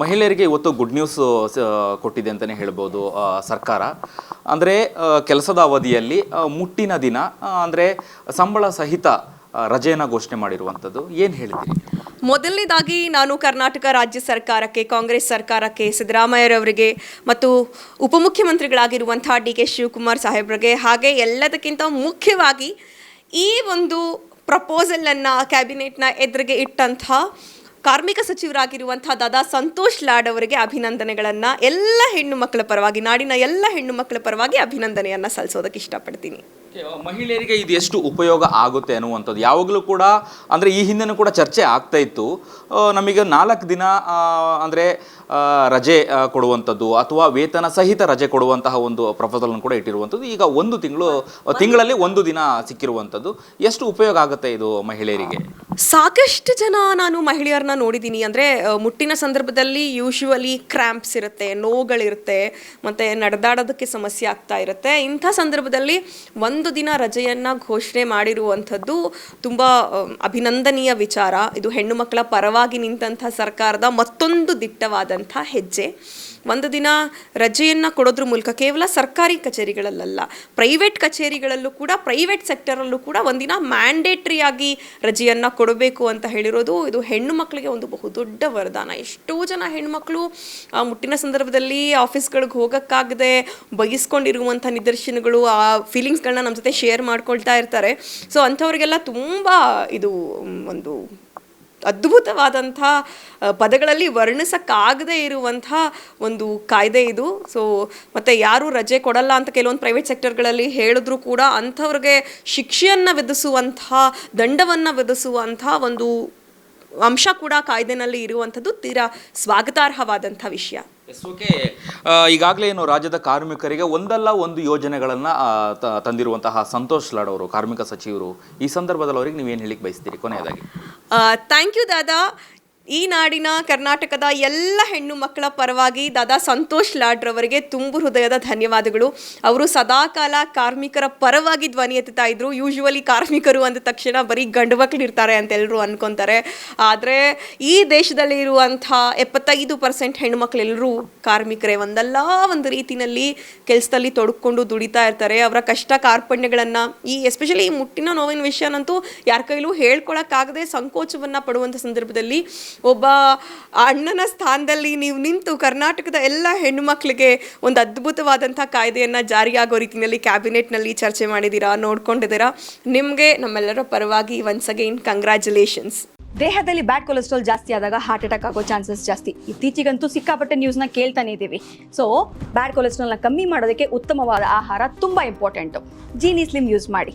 ಮಹಿಳೆಯರಿಗೆ ಇವತ್ತು good news ಕೊಟ್ಟಿದೆ ಅಂತಲೇ ಹೇಳ್ಬೋದು ಸರ್ಕಾರ. ಅಂದರೆ ಕೆಲಸದ ಅವಧಿಯಲ್ಲಿ ಮುಟ್ಟಿನ ದಿನ ಅಂದರೆ ಸಂಬಳ ಸಹಿತ ರಜೆಯನ್ನು ಘೋಷಣೆ ಮಾಡಿರುವಂಥದ್ದು. ಏನು ಹೇಳ್ತೀರಿ ಮೊದಲನೇದಾಗಿ ನಾನು ಕರ್ನಾಟಕ ರಾಜ್ಯ ಸರ್ಕಾರಕ್ಕೆ, ಕಾಂಗ್ರೆಸ್ ಸರ್ಕಾರಕ್ಕೆ ಸಿದ್ದರಾಮಯ್ಯರವರಿಗೆ ಮತ್ತು ಉಪಮುಖ್ಯಮಂತ್ರಿಗಳಾಗಿರುವಂಥ ಡಿ ಕೆ ಶಿವಕುಮಾರ್ ಸಾಹೇಬ್ರಿಗೆ, ಹಾಗೆ ಎಲ್ಲದಕ್ಕಿಂತ ಮುಖ್ಯವಾಗಿ ಈ ಒಂದು ಪ್ರಪೋಸಲನ್ನು ಕ್ಯಾಬಿನೆಟ್ನ ಎದುರಿಗೆ ಇಟ್ಟಂಥ ಕಾರ್ಮಿಕ ಸಚಿವರಾಗಿರುವಂತಹ ದಾದಾ ಸಂತೋಷ್ ಲಾಡ್ ಅವರಿಗೆ ಅಭಿನಂದನೆಗಳನ್ನು, ಎಲ್ಲ ಹೆಣ್ಣು ಮಕ್ಕಳ ಪರವಾಗಿ, ನಾಡಿನ ಎಲ್ಲ ಹೆಣ್ಣು ಮಕ್ಕಳ ಪರವಾಗಿ ಅಭಿನಂದನೆಯನ್ನ ಸಲ್ಲಿಸೋದಕ್ಕೆ ಇಷ್ಟಪಡ್ತೀನಿ. ಮಹಿಳೆಯರಿಗೆ ಇದು ಎಷ್ಟು ಉಪಯೋಗ ಆಗುತ್ತೆ ಅನ್ನುವಂಥದ್ದು. ಯಾವಾಗಲೂ ಕೂಡ ಅಂದರೆ ಈ ಹಿಂದೆನೂ ಕೂಡ ಚರ್ಚೆ ಆಗ್ತಾ ಇತ್ತು. ನಮಗೆ ನಾಲ್ಕು ದಿನ ಅಂದರೆ ರಜೆ ಕೊಡುವಂಥದ್ದು ಅಥವಾ ವೇತನ ಸಹಿತ ರಜೆ ಕೊಡುವಂತಹ ಒಂದು ಪ್ರಪೋಸಲನ್ನು ಕೂಡ ಇಟ್ಟಿರುವಂಥದ್ದು. ಈಗ ಒಂದು ತಿಂಗಳು ತಿಂಗಳಲ್ಲಿ ಒಂದು ದಿನ ಸಿಕ್ಕಿರುವಂಥದ್ದು. ಎಷ್ಟು ಉಪಯೋಗ ಆಗುತ್ತೆ ಇದು ಮಹಿಳೆಯರಿಗೆ? ಸಾಕಷ್ಟು ಜನ ನಾನು ಮಹಿಳೆಯರನ್ನ ನೋಡಿದ್ದೀನಿ. ಅಂದರೆ ಮುಟ್ಟಿನ ಸಂದರ್ಭದಲ್ಲಿ ಯೂಶುವಲಿ ಕ್ರ್ಯಾಂಪ್ಸ್ ಇರುತ್ತೆ ನೋವುಗಳಿರುತ್ತೆ ಮತ್ತು ನಡೆದಾಡೋದಕ್ಕೆ ಸಮಸ್ಯೆ ಆಗ್ತಾ ಇರುತ್ತೆ. ಇಂಥ ಸಂದರ್ಭದಲ್ಲಿ ಒಂದು ದಿನ ರಜೆಯನ್ನು ಘೋಷಣೆ ಮಾಡಿರುವಂಥದ್ದು ತುಂಬ ಅಭಿನಂದನೀಯ ವಿಚಾರ. ಇದು ಹೆಣ್ಣು ಮಕ್ಕಳ ಪರವಾಗಿ ನಿಂತಹ ಸರ್ಕಾರದ ಮತ್ತೊಂದು ದಿಟ್ಟವಾದಂಥ ಹೆಜ್ಜೆ. ಒಂದು ದಿನ ರಜೆಯನ್ನು ಕೊಡೋದ್ರ ಮೂಲಕ ಕೇವಲ ಸರ್ಕಾರಿ ಕಚೇರಿಗಳಲ್ಲ ಪ್ರೈವೇಟ್ ಕಚೇರಿಗಳಲ್ಲೂ ಕೂಡ, ಪ್ರೈವೇಟ್ ಸೆಕ್ಟರಲ್ಲೂ ಕೂಡ ಒಂದಿನ ಮ್ಯಾಂಡೇಟ್ರಿಯಾಗಿ ರಜೆಯನ್ನು ಕೊಡಬೇಕು ಅಂತ ಹೇಳಿರೋದು ಇದು ಹೆಣ್ಣು ಮಕ್ಕಳಿಗೆ ಒಂದು ಬಹುದೊಡ್ಡ ವರದಾನ. ಎಷ್ಟೋ ಜನ ಹೆಣ್ಣುಮಕ್ಕಳು ಮುಟ್ಟಿನ ಸಂದರ್ಭದಲ್ಲಿ ಆಫೀಸ್ಗಳಿಗೆ ಹೋಗೋಕ್ಕಾಗದೆ ಬಯಸ್ಕೊಂಡಿರುವಂಥ ನಿದರ್ಶನಗಳು, ಆ ಫೀಲಿಂಗ್ಸ್ಗಳನ್ನ ನಮ್ಮ ಜೊತೆ ಶೇರ್ ಮಾಡ್ಕೊಳ್ತಾ ಇರ್ತಾರೆ. ಸೊ ಅಂಥವ್ರಿಗೆಲ್ಲ ತುಂಬ ಇದು ಒಂದು ಅದ್ಭುತವಾದಂಥ ಪದಗಳಲ್ಲಿ ವರ್ಣಿಸೋಕ್ಕಾಗದೇ ಇರುವಂಥ ಒಂದು ಕಾಯ್ದೆ ಇದು. ಸೊ ಮತ್ತು ಯಾರು ರಜೆ ಕೊಡಲ್ಲ ಅಂತ ಕೆಲವೊಂದು ಪ್ರೈವೇಟ್ ಸೆಕ್ಟರ್ಗಳಲ್ಲಿ ಹೇಳಿದ್ರೂ ಕೂಡ ಅಂಥವ್ರಿಗೆ ಶಿಕ್ಷೆಯನ್ನು ವಿಧಿಸುವಂಥ, ದಂಡವನ್ನು ವಿಧಿಸುವಂಥ ಒಂದು ಅಂಶ ಕೂಡ ಕಾಯ್ದೆನಲ್ಲಿ ಇರುವಂಥದ್ದು ತೀರಾ ಸ್ವಾಗತಾರ್ಹವಾದಂಥ ವಿಷಯ. ಎಸ್ ಓಕೆ ಈಗಾಗಲೇ ಏನು ರಾಜ್ಯದ ಕಾರ್ಮಿಕರಿಗೆ ಒಂದಲ್ಲ ಒಂದು ಯೋಜನೆಗಳನ್ನು ತಂದಿರುವಂತಹ ಸಂತೋಷ್ ಲಾಡ್ ಅವರು, ಕಾರ್ಮಿಕ ಸಚಿವರು, ಈ ಸಂದರ್ಭದಲ್ಲಿ ಅವರಿಗೆ ನೀವೇನು ಹೇಳಿಕ್ಕೆ ಬಯಸ್ತೀರಿ, ಕೊನೆಯದಾಗಿ? ಥ್ಯಾಂಕ್ ಯು ದಾದಾ. ಈ ನಾಡಿನ ಕರ್ನಾಟಕದ ಎಲ್ಲ ಹೆಣ್ಣು ಮಕ್ಕಳ ಪರವಾಗಿ ದಾದಾ ಸಂತೋಷ್ ಲಾಡ್ರವರಿಗೆ ತುಂಬು ಹೃದಯದ ಧನ್ಯವಾದಗಳು. ಅವರು ಸದಾಕಾಲ ಕಾರ್ಮಿಕರ ಪರವಾಗಿ ಧ್ವನಿ ಎತ್ತುತ್ತಾ ಇದ್ರು. ಯೂಶುವಲಿ ಕಾರ್ಮಿಕರು ಅಂದ ತಕ್ಷಣ ಬರೀ ಗಂಡು ಮಕ್ಕಳು ಇರ್ತಾರೆ ಅಂತ ಎಲ್ಲರೂ ಅನ್ಕೊಂತಾರೆ. ಆದರೆ ಈ ದೇಶದಲ್ಲಿ ಇರುವಂಥ ಎಪ್ಪತ್ತೈದು ಪರ್ಸೆಂಟ್ ಹೆಣ್ಣು ಮಕ್ಕಳೆಲ್ಲರೂ ಕಾರ್ಮಿಕರೇ. ಒಂದಲ್ಲ, ಒಂದು ರೀತಿಯಲ್ಲಿ ಕೆಲಸದಲ್ಲಿ ತೊಡಕೊಂಡು ದುಡಿತಾ ಇರ್ತಾರೆ. ಅವರ ಕಷ್ಟ ಕಾರ್ಪಣ್ಯಗಳನ್ನು ಈ ಎಸ್ಪೆಷಲಿ ಈ ಮುಟ್ಟಿನ ನೋವಿನ ವಿಷಯನಂತೂ ಯಾರ ಕೈಲೂ ಹೇಳ್ಕೊಳಕ್ಕಾಗದೆ ಸಂಕೋಚವನ್ನು ಪಡುವಂಥ ಸಂದರ್ಭದಲ್ಲಿ ಒಬ್ಬ ಅಣ್ಣನ ಸ್ಥಾನದಲ್ಲಿ ನೀವು ನಿಂತು ಕರ್ನಾಟಕದ ಎಲ್ಲ ಹೆಣ್ಣು ಮಕ್ಕಳಿಗೆ ಒಂದು ಅದ್ಭುತವಾದಂಥ ಕಾಯ್ದೆಯನ್ನು ಜಾರಿಯಾಗೋ ರೀತಿಯಲ್ಲಿ ಕ್ಯಾಬಿನೆಟ್ನಲ್ಲಿ ಚರ್ಚೆ ಮಾಡಿದ್ದೀರಾ, ನೋಡ್ಕೊಂಡಿದ್ದೀರಾ? ನಿಮಗೆ ನಮ್ಮೆಲ್ಲರ ಪರವಾಗಿ ಒನ್ಸ್ ಅಗೈನ್ ಕಂಗ್ರ್ಯಾಚುಲೇಷನ್ಸ್ ದೇಹದಲ್ಲಿ ಬ್ಯಾಡ್ ಕೊಲೆಸ್ಟ್ರಾಲ್ ಜಾಸ್ತಿ ಆದಾಗ ಹಾರ್ಟ್ ಅಟ್ಯಾಕ್ ಆಗೋ ಚಾನ್ಸಸ್ ಜಾಸ್ತಿ. ಇತ್ತೀಚೆಗಂತೂ ಸಿಕ್ಕಾಪಟ್ಟೆ ನ್ಯೂಸ್ನ ಕೇಳ್ತಾನೆ ಇದ್ದೀವಿ. ಸೊ ಬ್ಯಾಡ್ ಕೊಲೆಸ್ಟ್ರಾಲ್ನ ಕಮ್ಮಿ ಮಾಡೋದಕ್ಕೆ ಉತ್ತಮವಾದ ಆಹಾರ ತುಂಬ ಇಂಪಾರ್ಟೆಂಟು ಜೀನಿ ಸ್ಲಿಮ್ ಯೂಸ್ ಮಾಡಿ.